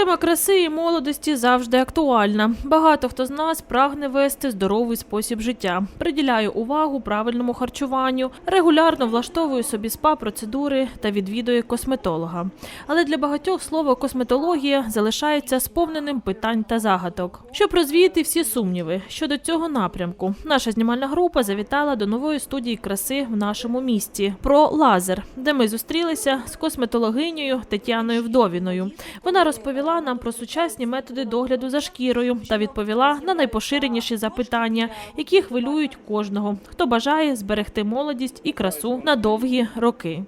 Тема краси і молодості завжди актуальна. Багато хто з нас прагне вести здоровий спосіб життя, приділяє увагу правильному харчуванню, регулярно влаштовує собі спа-процедури та відвідує косметолога. Але для багатьох слово косметологія залишається сповненим питань та загадок. Щоб розвіяти всі сумніви щодо цього напрямку, наша знімальна група завітала до нової студії краси в нашому місті про лазер, де ми зустрілися з косметологинею Тетяною Вдовіною. Вона розповіла нам про сучасні методи догляду за шкірою та відповіла на найпоширеніші запитання, які хвилюють кожного, хто бажає зберегти молодість і красу на довгі роки.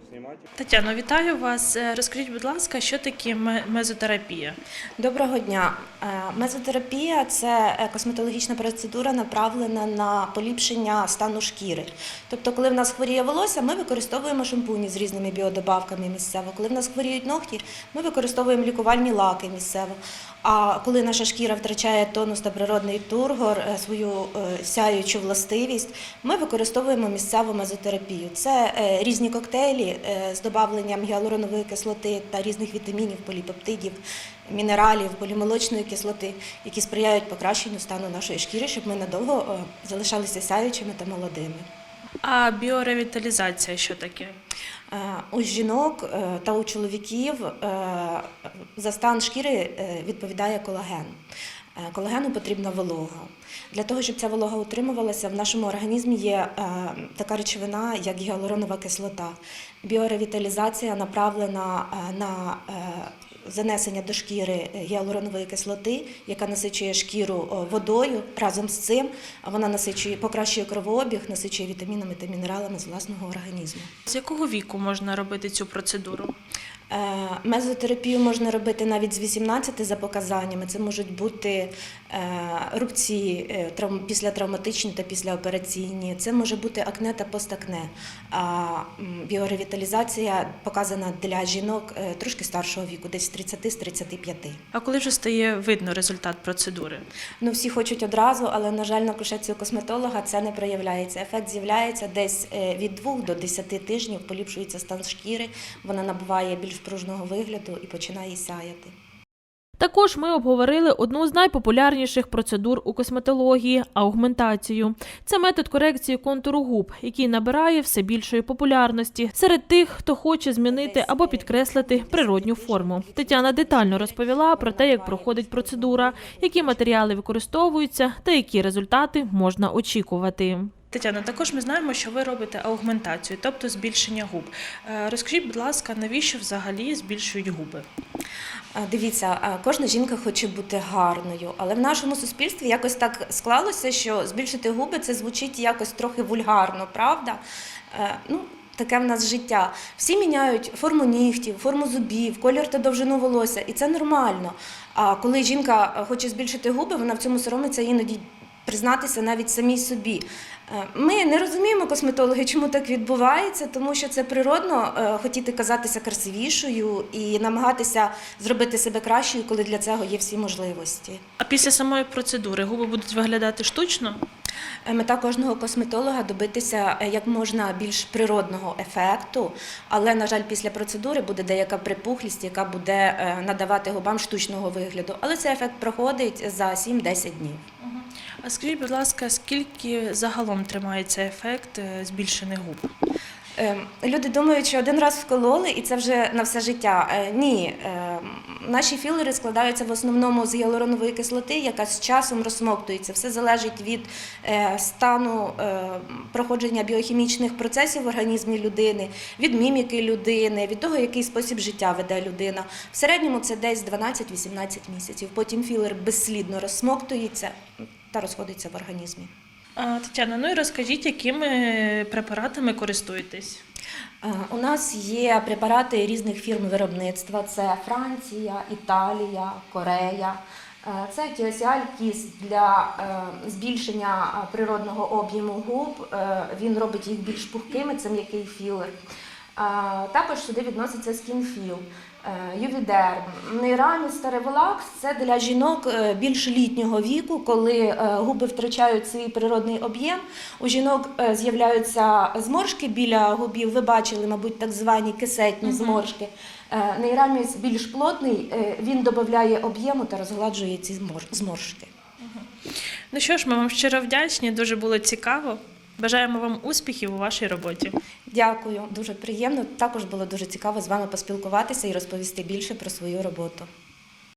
Тетяно, вітаю вас. Е, Розкажіть, будь ласка, що таке мезотерапія? Доброго дня. Е, Мезотерапія це е, косметологічна процедура, направлена на поліпшення стану шкіри. Тобто, коли в нас хворіє волосся, ми використовуємо шампуні з різними біодобавками місцево. Коли в нас хворіють ногті, ми використовуємо лікувальні лаки місцево. А коли наша шкіра втрачає тонус та природний тургор, свою сяючу властивість, ми використовуємо місцеву мезотерапію. Це різні коктейлі з додавленням гіалуронової кислоти та різних вітамінів, поліпептидів, мінералів, полімолочної кислоти, які сприяють покращенню стану нашої шкіри, щоб ми надовго е, залишалися сяючими та молодими. А біоревіталізація що таке? Е, У жінок е, та у чоловіків за стан шкіри відповідає колаген. Е, Колагену потрібна волога. Для того, щоб ця волога утримувалася, в нашому організмі є е, така речовина, як гіалуронова кислота. Біоревіталізація направлена е, на занесення до шкіри гіалуронової кислоти, яка насичує шкіру водою. Разом з цим вона насичує, покращує кровообіг, насичує вітамінами та мінералами з власного організму. З якого віку можна робити цю процедуру? Е, Мезотерапію можна робити навіть з 18 за показаннями. Це можуть бути е, рубці е, травм- післятравматичні та післяопераційні. Це може бути акне та постакне. А біоревіталізація показана для жінок трошки старшого віку, десь з 30 з 35. А коли вже стає видно результат процедури? Ну, всі хочуть одразу, але, на жаль, на кушетці у косметолога це не проявляється. Ефект з'являється десь від 2 до 10 тижнів, поліпшується стан шкіри, вона набуває більш пружного вигляду і починає сяяти. Також ми обговорили одну з найпопулярніших процедур у косметології аугментацію. Це метод корекції контуру губ, який набирає все більшої популярності серед тих, хто хоче змінити або підкреслити природню форму. Тетяна детально розповіла про те, як проходить процедура, які матеріали використовуються та які результати можна очікувати. Тетяна, також ми знаємо, що ви робите аугментацію, тобто збільшення губ. Е, Розкажіть, будь ласка, навіщо взагалі збільшують губи? Дивіться, кожна жінка хоче бути гарною, але в нашому суспільстві якось так склалося, що збільшити губи це звучить якось трохи вульгарно, правда? Е, Ну, таке в нас життя. Всі міняють форму нігтів, форму зубів, колір та довжину волосся, і це нормально. А коли жінка е, хоче збільшити губи, вона в цьому соромиться іноді признатися навіть самій собі. Е, Ми не розуміємо косметологи, чому так відбувається, тому що це природно е, хотіти казатися красивішою і намагатися зробити себе кращою, коли для цього є всі можливості. А після самої процедури губи будуть виглядати штучно? Е, Мета кожного косметолога добитися як можна більш природного ефекту, але, на жаль, після процедури буде деяка припухлість, яка буде надавати губам штучного вигляду. Але цей ефект проходить за 7-10 днів. А скажіть, будь ласка, скільки загалом тримається ефект е, збільшених губ? Е, Люди думають, що один раз вкололи і це вже на все життя. Е, Ні, наші філери складаються в основному з гіалуронової кислоти, яка з часом розсмоктується. Все залежить від стану проходження біохімічних процесів в організмі людини, від міміки людини, від того, який спосіб життя веде людина. В середньому це десь 12-18 місяців. Потім філер безслідно розсмоктується та розходиться в організмі. Тетяна, ну і розкажіть, якими препаратами користуєтесь? У нас є препарати різних фірм виробництва: це Франція, Італія, Корея. Це тіосіаль кіс для е, збільшення природного об'єму губ. Е, Він робить їх більш пухкими, це м'який філер. Також сюди відноситься скінфіл, ювідерм, нейраміс та револакс – це для жінок е, більш літнього віку, коли е, губи втрачають свій природний об'єм. У жінок е, з'являються зморшки біля губів. Ви бачили, мабуть, так звані кисетні зморшки. Е, Нейраміс більш плотний, е, він додає об'єму та розгладжує ці змор- зморшки. Ну що ж, ми вам щиро вдячні, дуже було цікаво. Бажаємо вам успіхів у вашій роботі. Дякую, дуже приємно. Також було дуже цікаво з вами поспілкуватися і розповісти більше про свою роботу.